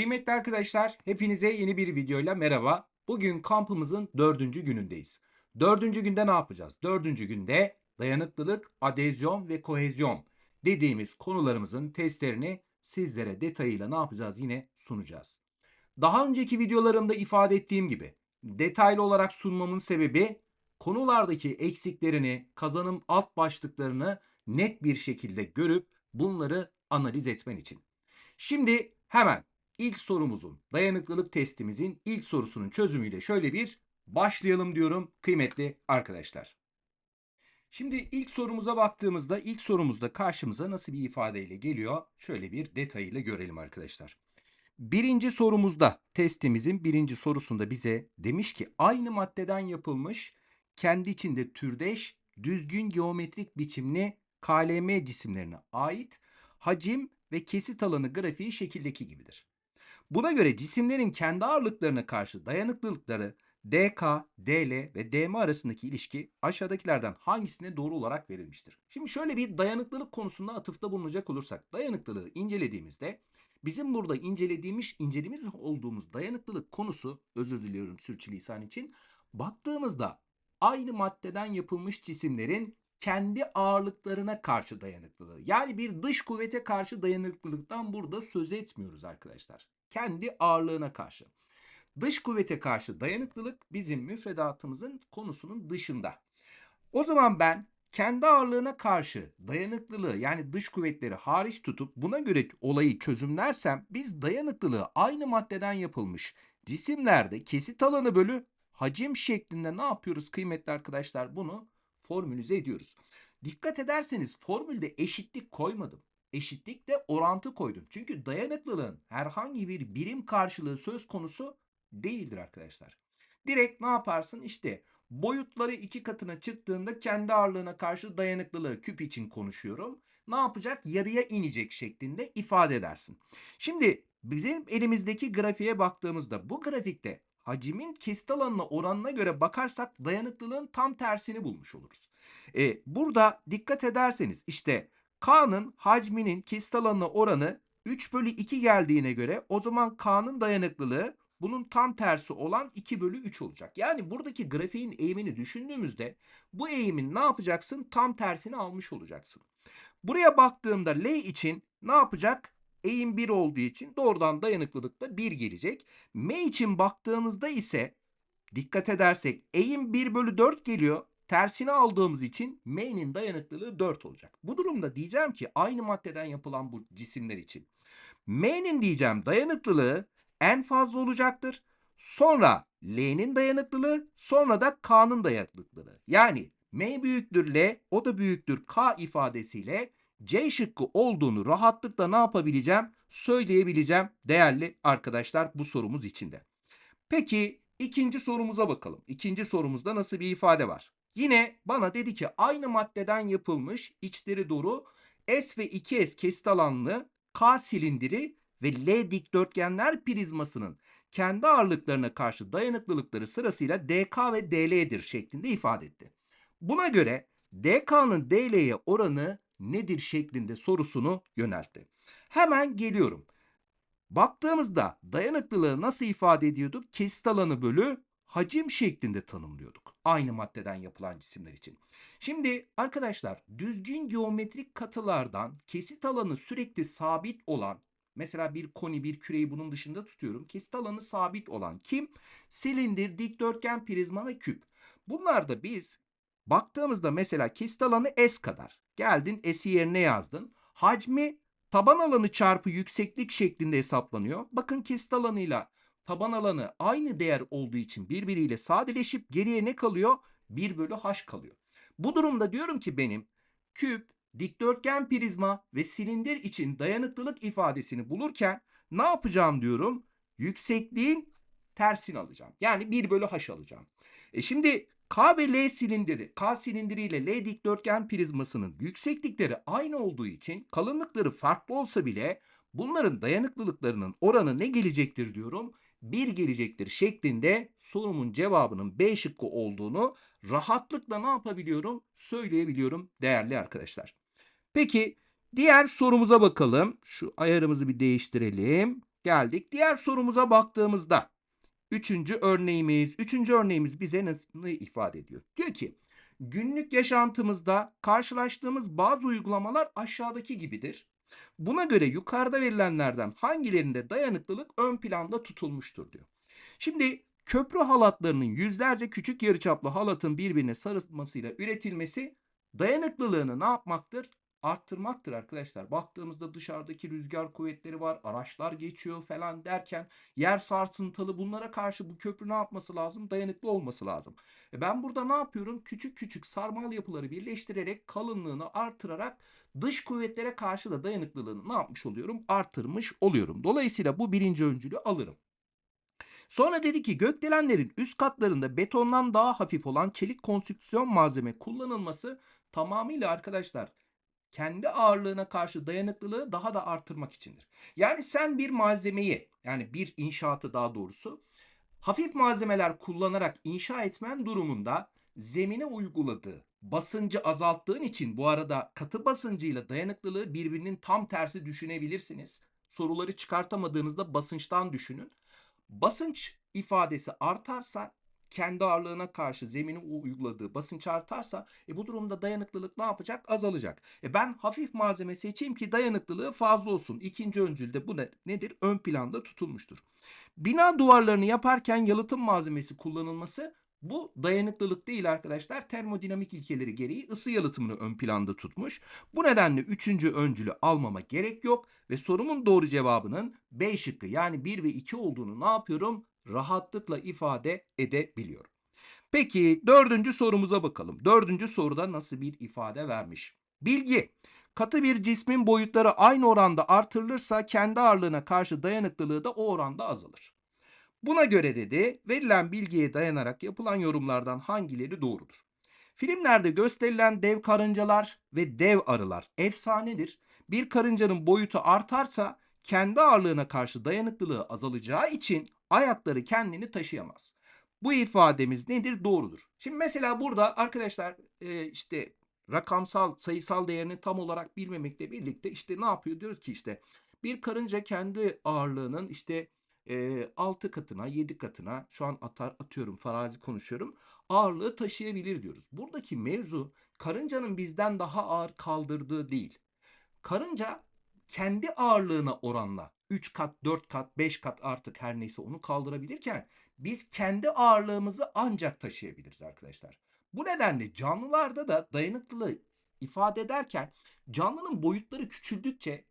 Kıymetli arkadaşlar, hepinize yeni bir videoyla merhaba. Bugün kampımızın dördüncü günündeyiz. Dördüncü günde ne yapacağız? Dördüncü günde dayanıklılık, adezyon ve kohezyon dediğimiz konularımızın testlerini sizlere detayıyla ne yapacağız yine sunacağız. Daha önceki videolarımda ifade ettiğim gibi detaylı olarak sunmamın sebebi konulardaki eksiklerini, kazanım alt başlıklarını net bir şekilde görüp bunları analiz etmen için. Şimdi hemen ilk sorumuzun, dayanıklılık testimizin ilk sorusunun çözümüyle şöyle bir başlayalım diyorum kıymetli arkadaşlar. Şimdi ilk sorumuza baktığımızda ilk sorumuzda karşımıza nasıl bir ifadeyle geliyor? Şöyle bir detayıyla görelim arkadaşlar. Birinci sorumuzda testimizin birinci sorusunda bize demiş ki aynı maddeden yapılmış kendi içinde türdeş düzgün geometrik biçimli KLM cisimlerine ait hacim ve kesit alanı grafiği şekildeki gibidir. Buna göre cisimlerin kendi ağırlıklarına karşı dayanıklılıkları DK, DL ve DM arasındaki ilişki aşağıdakilerden hangisine doğru olarak verilmiştir? Şimdi şöyle bir dayanıklılık konusunda atıfta bulunacak olursak dayanıklılığı incelediğimizde bizim burada incelediğimiz, incelediğimiz olduğumuz dayanıklılık konusu özür diliyorum sürçülisan için baktığımızda aynı maddeden yapılmış cisimlerin kendi ağırlıklarına karşı dayanıklılığı. Yani bir dış kuvvete karşı dayanıklılıktan burada söz etmiyoruz arkadaşlar. Kendi ağırlığına karşı. Dış kuvvete karşı dayanıklılık bizim müfredatımızın konusunun dışında. O zaman ben kendi ağırlığına karşı dayanıklılığı yani dış kuvvetleri hariç tutup buna göre olayı çözümlersem biz dayanıklılığı aynı maddeden yapılmış cisimlerde kesit alanı bölü hacim şeklinde ne yapıyoruz kıymetli arkadaşlar? Bunu formülize ediyoruz. Dikkat ederseniz formülde eşitlik koymadım. Eşitlikle orantı koydum. Çünkü dayanıklılığın herhangi bir birim karşılığı söz konusu değildir arkadaşlar. Direkt ne yaparsın? İşte boyutları iki katına çıktığında kendi ağırlığına karşı dayanıklılığı küp için konuşuyorum. Ne yapacak? Yarıya inecek şeklinde ifade edersin. Şimdi bizim elimizdeki grafiğe baktığımızda bu grafikte hacimin kesit alanına oranına göre bakarsak dayanıklılığın tam tersini bulmuş oluruz. E, burada dikkat ederseniz işte K'nın hacminin kesit alanına oranı 3 bölü 2 geldiğine göre o zaman K'nın dayanıklılığı bunun tam tersi olan 2 bölü 3 olacak. Yani buradaki grafiğin eğimini düşündüğümüzde bu eğimin ne yapacaksın? Tam tersini almış olacaksın. Buraya baktığımda L için ne yapacak? Eğim 1 olduğu için doğrudan dayanıklılıkta 1 gelecek. M için baktığımızda ise dikkat edersek eğim 1 bölü 4 geliyor. Tersini aldığımız için M'nin dayanıklılığı 4 olacak. Bu durumda diyeceğim ki aynı maddeden yapılan bu cisimler için. M'nin diyeceğim dayanıklılığı en fazla olacaktır. Sonra L'nin dayanıklılığı, sonra da K'nın dayanıklılığı. Yani M büyüktür L, o da büyüktür K ifadesiyle C şıkkı olduğunu rahatlıkla ne yapabileceğim? Söyleyebileceğim değerli arkadaşlar bu sorumuz içinde. Peki ikinci sorumuza bakalım. İkinci sorumuzda nasıl bir ifade var? Yine bana dedi ki aynı maddeden yapılmış içleri doğru S ve 2S kesit alanlı K silindiri ve L dikdörtgenler prizmasının kendi ağırlıklarına karşı dayanıklılıkları sırasıyla DK ve DL'dir şeklinde ifade etti. Buna göre DK'nın DL'ye oranı nedir şeklinde sorusunu yöneltti. Hemen geliyorum. Baktığımızda dayanıklılığı nasıl ifade ediyorduk? Kesit alanı bölü hacim şeklinde tanımlıyorduk. Aynı maddeden yapılan cisimler için. Şimdi arkadaşlar düzgün geometrik katılardan kesit alanı sürekli sabit olan mesela bir koni bir küreyi bunun dışında tutuyorum. Kesit alanı sabit olan kim? Silindir, dikdörtgen, prizma ve küp. Bunlarda biz baktığımızda mesela kesit alanı S kadar. Geldin S'i yerine yazdın. Hacmi taban alanı çarpı yükseklik şeklinde hesaplanıyor. Bakın kesit alanıyla taban alanı aynı değer olduğu için birbiriyle sadeleşip geriye ne kalıyor? 1 bölü h kalıyor. Bu durumda diyorum ki benim küp, dikdörtgen prizma ve silindir için dayanıklılık ifadesini bulurken ne yapacağım diyorum? Yüksekliğin tersini alacağım. Yani 1 bölü h alacağım. E şimdi K ve L silindiri, K silindiri ile L dikdörtgen prizmasının yükseklikleri aynı olduğu için kalınlıkları farklı olsa bile bunların dayanıklılıklarının oranı ne gelecektir diyorum? 1 gelecektir şeklinde sorumun cevabının B şıkkı olduğunu rahatlıkla ne yapabiliyorum? Söyleyebiliyorum değerli arkadaşlar. Peki diğer sorumuza bakalım. Şu ayarımızı bir değiştirelim. geldik. Diğer sorumuza baktığımızda üçüncü örneğimiz, üçüncü örneğimiz bize nasıl ifade ediyor? Diyor ki günlük yaşantımızda karşılaştığımız bazı uygulamalar aşağıdaki gibidir. Buna göre yukarıda verilenlerden hangilerinde dayanıklılık ön planda tutulmuştur diyor. Şimdi köprü halatlarının yüzlerce küçük yarıçaplı halatın birbirine sarılmasıyla üretilmesi dayanıklılığını ne yapmaktır? Arttırmaktır arkadaşlar. Baktığımızda dışarıdaki rüzgar kuvvetleri var, araçlar geçiyor falan derken yer sarsıntılı bunlara karşı bu köprü ne yapması lazım? Dayanıklı olması lazım. E ben burada ne yapıyorum? Küçük küçük sarmal yapıları birleştirerek kalınlığını artırarak dış kuvvetlere karşı da dayanıklılığını ne yapmış oluyorum? Artırmış oluyorum. Dolayısıyla bu birinci öncülü alırım. Sonra dedi ki gökdelenlerin üst katlarında betondan daha hafif olan çelik konstrüksiyon malzeme kullanılması tamamıyla arkadaşlar kendi ağırlığına karşı dayanıklılığı daha da artırmak içindir. Yani sen bir malzemeyi yani bir inşaatı daha doğrusu hafif malzemeler kullanarak inşa etmen durumunda zemine uyguladığı basıncı azalttığın için bu arada katı basıncıyla dayanıklılığı birbirinin tam tersi düşünebilirsiniz. Soruları çıkartamadığınızda basınçtan düşünün. Basınç ifadesi artarsa kendi ağırlığına karşı zemine uyguladığı basınç artarsa e bu durumda dayanıklılık ne yapacak? Azalacak. E ben hafif malzeme seçeyim ki dayanıklılığı fazla olsun. İkinci öncülde bu ne, nedir? Ön planda tutulmuştur. Bina duvarlarını yaparken yalıtım malzemesi kullanılması bu dayanıklılık değil arkadaşlar. Termodinamik ilkeleri gereği ısı yalıtımını ön planda tutmuş. Bu nedenle üçüncü öncülü almama gerek yok ve sorumun doğru cevabının B şıkkı yani 1 ve 2 olduğunu ne yapıyorum? Rahatlıkla ifade edebiliyorum. Peki dördüncü sorumuza bakalım. Dördüncü soruda nasıl bir ifade vermiş? Bilgi. Katı bir cismin boyutları aynı oranda artırılırsa kendi ağırlığına karşı dayanıklılığı da o oranda azalır. Buna göre dedi verilen bilgiye dayanarak yapılan yorumlardan hangileri doğrudur? Filmlerde gösterilen dev karıncalar ve dev arılar efsanedir. Bir karıncanın boyutu artarsa kendi ağırlığına karşı dayanıklılığı azalacağı için ayakları kendini taşıyamaz. Bu ifademiz nedir? Doğrudur. Şimdi mesela burada arkadaşlar e, işte rakamsal sayısal değerini tam olarak bilmemekle birlikte işte ne yapıyor diyoruz ki işte bir karınca kendi ağırlığının işte e, 6 katına 7 katına şu an atar atıyorum farazi konuşuyorum ağırlığı taşıyabilir diyoruz. Buradaki mevzu karıncanın bizden daha ağır kaldırdığı değil. Karınca kendi ağırlığına oranla 3 kat, 4 kat, 5 kat artık her neyse onu kaldırabilirken biz kendi ağırlığımızı ancak taşıyabiliriz arkadaşlar. Bu nedenle canlılarda da dayanıklılığı ifade ederken canlının boyutları küçüldükçe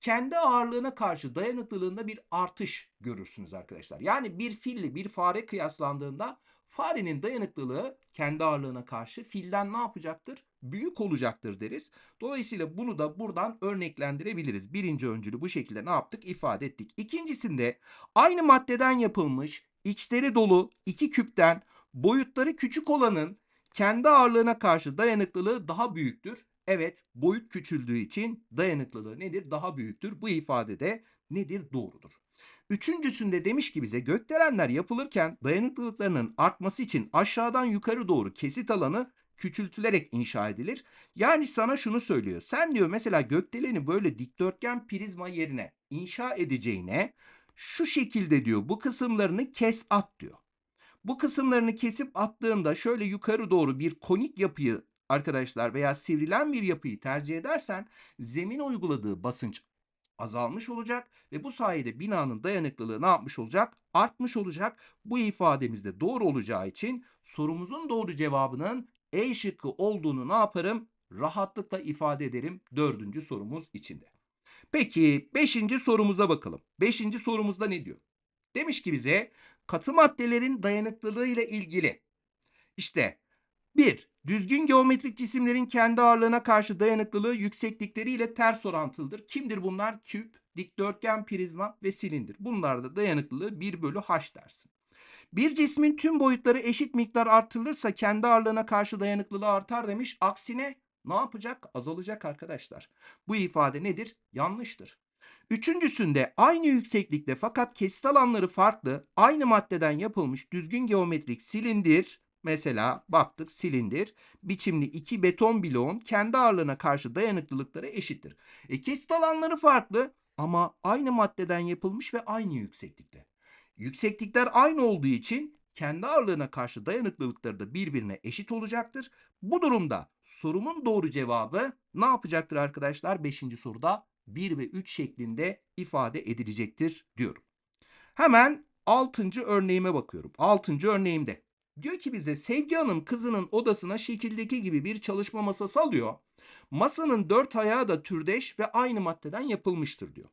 kendi ağırlığına karşı dayanıklılığında bir artış görürsünüz arkadaşlar. Yani bir fille bir fare kıyaslandığında farenin dayanıklılığı kendi ağırlığına karşı filden ne yapacaktır? Büyük olacaktır deriz. Dolayısıyla bunu da buradan örneklendirebiliriz. Birinci öncülü bu şekilde ne yaptık? ifade ettik. İkincisinde aynı maddeden yapılmış içleri dolu iki küpten boyutları küçük olanın kendi ağırlığına karşı dayanıklılığı daha büyüktür. Evet, boyut küçüldüğü için dayanıklılığı nedir? Daha büyüktür. Bu ifade de nedir? Doğrudur. Üçüncüsünde demiş ki bize gökdelenler yapılırken dayanıklılıklarının artması için aşağıdan yukarı doğru kesit alanı küçültülerek inşa edilir. Yani sana şunu söylüyor. Sen diyor mesela gökdeleni böyle dikdörtgen prizma yerine inşa edeceğine şu şekilde diyor bu kısımlarını kes at diyor. Bu kısımlarını kesip attığında şöyle yukarı doğru bir konik yapıyı arkadaşlar veya sivrilen bir yapıyı tercih edersen zemin uyguladığı basınç azalmış olacak ve bu sayede binanın dayanıklılığı ne yapmış olacak? Artmış olacak. Bu ifademizde doğru olacağı için sorumuzun doğru cevabının E şıkkı olduğunu ne yaparım? Rahatlıkla ifade ederim dördüncü sorumuz içinde. Peki beşinci sorumuza bakalım. Beşinci sorumuzda ne diyor? Demiş ki bize katı maddelerin dayanıklılığı ile ilgili. İşte 1. Düzgün geometrik cisimlerin kendi ağırlığına karşı dayanıklılığı yükseklikleriyle ters orantılıdır. Kimdir bunlar? Küp, dikdörtgen, prizma ve silindir. Bunlarda dayanıklılığı 1 bölü h dersin. Bir cismin tüm boyutları eşit miktar artırılırsa kendi ağırlığına karşı dayanıklılığı artar demiş. Aksine ne yapacak? Azalacak arkadaşlar. Bu ifade nedir? Yanlıştır. Üçüncüsünde aynı yükseklikte fakat kesit alanları farklı, aynı maddeden yapılmış düzgün geometrik silindir, mesela baktık silindir, biçimli iki beton bloğun kendi ağırlığına karşı dayanıklılıkları eşittir. E kesit alanları farklı, ama aynı maddeden yapılmış ve aynı yükseklikte. Yükseklikler aynı olduğu için kendi ağırlığına karşı dayanıklılıkları da birbirine eşit olacaktır. Bu durumda sorumun doğru cevabı ne yapacaktır arkadaşlar? 5. soruda 1 ve 3 şeklinde ifade edilecektir diyorum. Hemen 6. örneğime bakıyorum. 6. örneğimde diyor ki bize Sevgi Hanım kızının odasına şekildeki gibi bir çalışma masası alıyor. Masanın dört ayağı da türdeş ve aynı maddeden yapılmıştır diyor.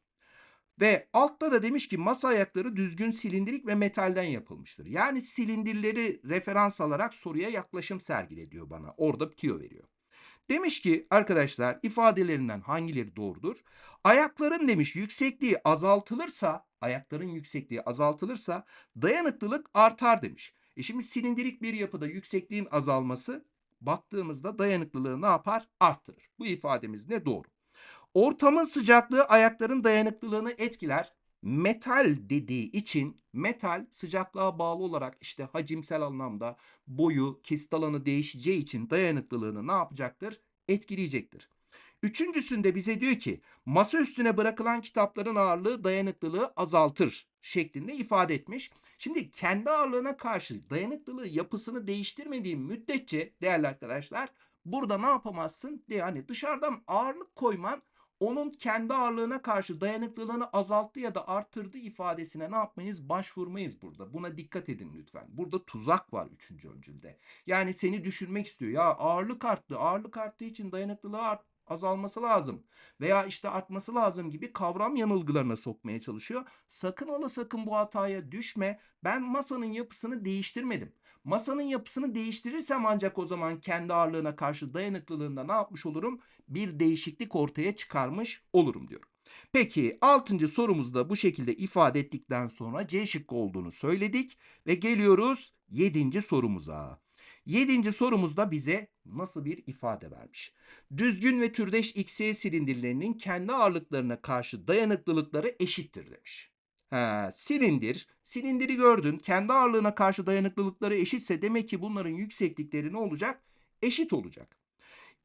Ve altta da demiş ki masa ayakları düzgün silindirik ve metalden yapılmıştır. Yani silindirleri referans alarak soruya yaklaşım sergile diyor bana. Orada tüyo veriyor. Demiş ki arkadaşlar ifadelerinden hangileri doğrudur? Ayakların demiş yüksekliği azaltılırsa, ayakların yüksekliği azaltılırsa dayanıklılık artar demiş. E şimdi silindirik bir yapıda yüksekliğin azalması baktığımızda dayanıklılığı ne yapar? Arttırır. Bu ifademiz ne doğru? Ortamın sıcaklığı ayakların dayanıklılığını etkiler. Metal dediği için metal sıcaklığa bağlı olarak işte hacimsel anlamda boyu, kesit alanı değişeceği için dayanıklılığını ne yapacaktır? Etkileyecektir. Üçüncüsünde bize diyor ki masa üstüne bırakılan kitapların ağırlığı dayanıklılığı azaltır şeklinde ifade etmiş. Şimdi kendi ağırlığına karşı dayanıklılığı yapısını değiştirmediğim müddetçe değerli arkadaşlar burada ne yapamazsın? Yani dışarıdan ağırlık koyman onun kendi ağırlığına karşı dayanıklılığını azalttı ya da arttırdı ifadesine ne yapmayız? Başvurmayız burada. Buna dikkat edin lütfen. Burada tuzak var üçüncü öncülde. Yani seni düşürmek istiyor. Ya ağırlık arttı. Ağırlık arttığı için dayanıklılığı art, azalması lazım veya işte artması lazım gibi kavram yanılgılarına sokmaya çalışıyor. Sakın ola sakın bu hataya düşme. Ben masanın yapısını değiştirmedim. Masanın yapısını değiştirirsem ancak o zaman kendi ağırlığına karşı dayanıklılığında ne yapmış olurum? Bir değişiklik ortaya çıkarmış olurum diyorum. Peki 6. sorumuzu da bu şekilde ifade ettikten sonra C şıkkı olduğunu söyledik ve geliyoruz 7. sorumuza. 7. sorumuzda bize nasıl bir ifade vermiş? Düzgün ve türdeş XY silindirlerinin kendi ağırlıklarına karşı dayanıklılıkları eşittir demiş. Ha, silindir, silindiri gördün. Kendi ağırlığına karşı dayanıklılıkları eşitse demek ki bunların yükseklikleri ne olacak? Eşit olacak.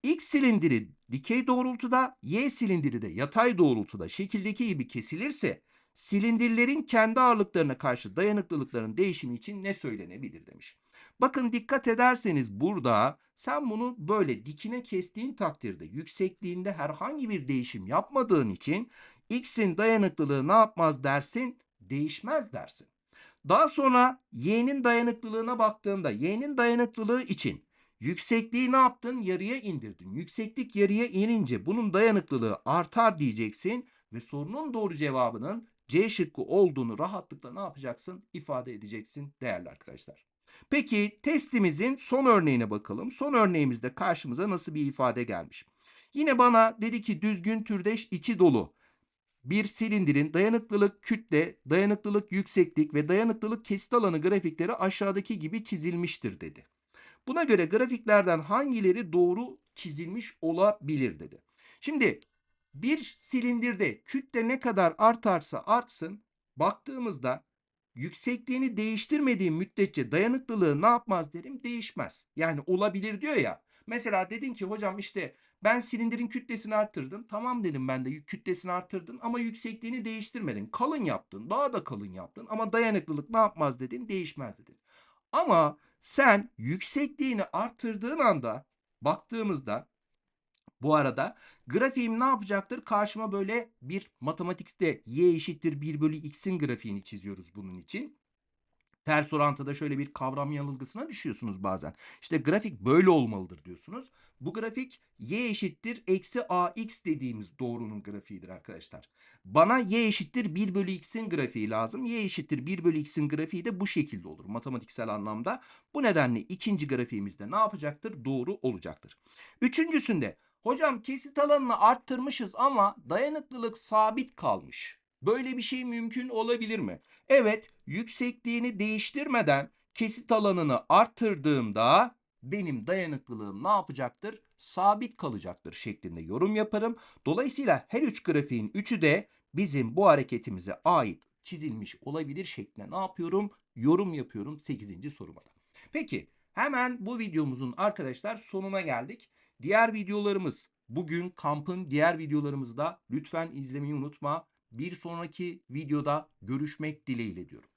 X silindiri dikey doğrultuda, Y silindiri de yatay doğrultuda şekildeki gibi kesilirse silindirlerin kendi ağırlıklarına karşı dayanıklılıkların değişimi için ne söylenebilir demiş. Bakın dikkat ederseniz burada sen bunu böyle dikine kestiğin takdirde yüksekliğinde herhangi bir değişim yapmadığın için x'in dayanıklılığı ne yapmaz dersin? Değişmez dersin. Daha sonra y'nin dayanıklılığına baktığımda y'nin dayanıklılığı için yüksekliği ne yaptın? Yarıya indirdin. Yükseklik yarıya inince bunun dayanıklılığı artar diyeceksin ve sorunun doğru cevabının C şıkkı olduğunu rahatlıkla ne yapacaksın? ifade edeceksin değerli arkadaşlar. Peki testimizin son örneğine bakalım. Son örneğimizde karşımıza nasıl bir ifade gelmiş? Yine bana dedi ki düzgün türdeş içi dolu bir silindirin dayanıklılık kütle, dayanıklılık yükseklik ve dayanıklılık kesit alanı grafikleri aşağıdaki gibi çizilmiştir dedi. Buna göre grafiklerden hangileri doğru çizilmiş olabilir dedi. Şimdi bir silindirde kütle ne kadar artarsa artsın baktığımızda yüksekliğini değiştirmediğim müddetçe dayanıklılığı ne yapmaz derim değişmez. Yani olabilir diyor ya. Mesela dedin ki hocam işte ben silindirin kütlesini arttırdım. Tamam dedim ben de kütlesini arttırdın ama yüksekliğini değiştirmedin. Kalın yaptın. Daha da kalın yaptın ama dayanıklılık ne yapmaz dedin değişmez dedin. Ama sen yüksekliğini arttırdığın anda baktığımızda bu arada grafiğim ne yapacaktır? Karşıma böyle bir matematikte y eşittir 1 bölü x'in grafiğini çiziyoruz bunun için. Ters orantıda şöyle bir kavram yanılgısına düşüyorsunuz bazen. İşte grafik böyle olmalıdır diyorsunuz. Bu grafik y eşittir eksi ax dediğimiz doğrunun grafiğidir arkadaşlar. Bana y eşittir 1 bölü x'in grafiği lazım. y eşittir 1 bölü x'in grafiği de bu şekilde olur matematiksel anlamda. Bu nedenle ikinci grafiğimizde ne yapacaktır? Doğru olacaktır. Üçüncüsünde hocam kesit alanını arttırmışız ama dayanıklılık sabit kalmış. Böyle bir şey mümkün olabilir mi? Evet, yüksekliğini değiştirmeden kesit alanını arttırdığımda benim dayanıklılığım ne yapacaktır? Sabit kalacaktır şeklinde yorum yaparım. Dolayısıyla her üç grafiğin üçü de bizim bu hareketimize ait çizilmiş olabilir şeklinde ne yapıyorum? Yorum yapıyorum 8. soruma. Peki hemen bu videomuzun arkadaşlar sonuna geldik. Diğer videolarımız bugün kampın diğer videolarımızı da lütfen izlemeyi unutma. Bir sonraki videoda görüşmek dileğiyle diyorum.